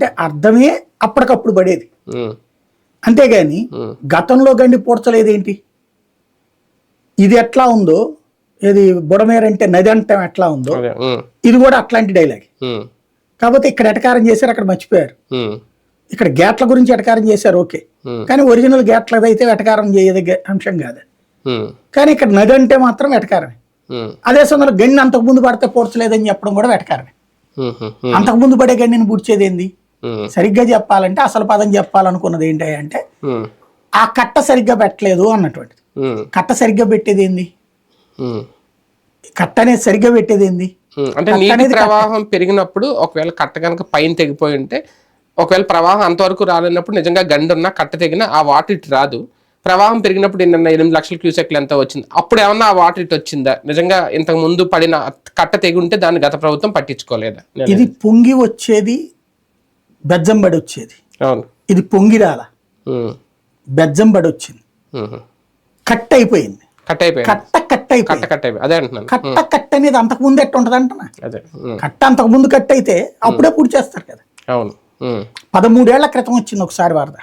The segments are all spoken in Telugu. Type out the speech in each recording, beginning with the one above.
అంటే అర్థమే అప్పటికప్పుడు పడేది. అంతేగాని గతంలో గండి పూడ్చలేదేంటి? ఇది ఎట్లా ఉందో ఇది బుడమేర అంటే నది అంటాం ఎట్లా ఉందో ఇది కూడా అట్లాంటి డైలాగ్. కాకపోతే ఇక్కడ ఎటకారం చేశారు అక్కడ మర్చిపోయారు. ఇక్కడ గేట్ల గురించి ఎటకారం చేశారు ఓకే. కానీ ఒరిజినల్ గేట్లదైతే ఎటకారం చేయదగ్గ అంశం కాదు. కానీ ఇక్కడ నది అంటే మాత్రం ఎటకారమే. ఉమ్, అదే సమయంలో గండి అంతకుముందు పడితే పూడ్చలేదని చెప్పడం కూడా వెటకారమే అంతకుముందు పడే గండిని పూడ్చేది ఏంది? ఉమ్, సరిగ్గా చెప్పాలంటే అసలు పదం చెప్పాలనుకున్నది ఏంటి అంటే ఆ కట్ట సరిగ్గా పెట్టలేదు అన్నటువంటిది. కట్ట సరిగ్గా పెట్టేది ఏంది. కట్ట అనేది సరిగ్గా పెట్టేది ఏంది? అంటే నీటి ప్రవాహం పెరిగినప్పుడు ఒకవేళ కట్ట కనుక పైన తెగిపోయి ఉంటే ఒకవేళ ప్రవాహం అంతవరకు రాలేనప్పుడు నిజంగా గండి ఉన్నా కట్ట తెగిన ఆ వాటర్ ఇటు రాదు. ప్రవాహం పెరిగినప్పుడు నిన్న ఎనిమిది లక్షల క్యూసెక్లు ఎంత వచ్చింది? అప్పుడు ఏమన్నా ఆ వాటర్ ఇటు వచ్చిందా? నిజంగా ఇంతకు ముందు పడిన కట్ట తెగి ఉంటే దాన్ని గత ప్రభుత్వం పట్టించుకోలేదా? ఇది పొంగి వచ్చేది బెజ్జం పడి వచ్చేది అవును. ఇది పొంగి రాల ఉమ్, బెజ్జం పడి వచ్చింది కట్ అయిపోయింది కట్ అయిపోయింది కట్ట కట్ కట్ట అయిపోయింది కట్ అయిపోయింది అదే అంటున్నాను. కట్ట కట్ అనేది అంతకు ముందు ఎట్ట ఉంటుంది అంటున్నా? అదే. కట్ట అంతకు ముందు కట్ అయితే అప్పుడే పూడి చేస్తారు కదా. అవును. పదమూడేళ్ళ క్రితం వచ్చింది ఒకసారి వరద.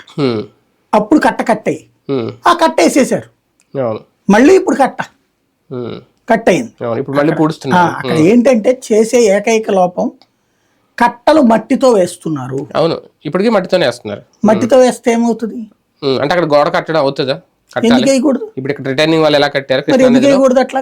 అప్పుడు కట్ట కట్ అయ్యి ఆ కట్ట వేసేసారు మళ్ళీ ఇప్పుడు కట్ట. కట్ అయింది అక్కడ ఏంటంటే చేసే ఏకైక లోపం కట్టలు మట్టితో వేస్తున్నారు. అవును ఇప్పటికీ మట్టితోనే వేస్తున్నారు. మట్టితో వేస్తే ఏమవుతుంది? అంటే అక్కడ గోడ కట్టడం అవుతుందా? కట్టాలి. ఎందుకు వేయకూడదు? ఇప్పుడు ఇక్కడ రిటర్నింగ్ వాళ్ళు ఎలా కట్టారు? మరి కృష్ణా ఎందుకు నదిలో వేయకూడదు అట్లా?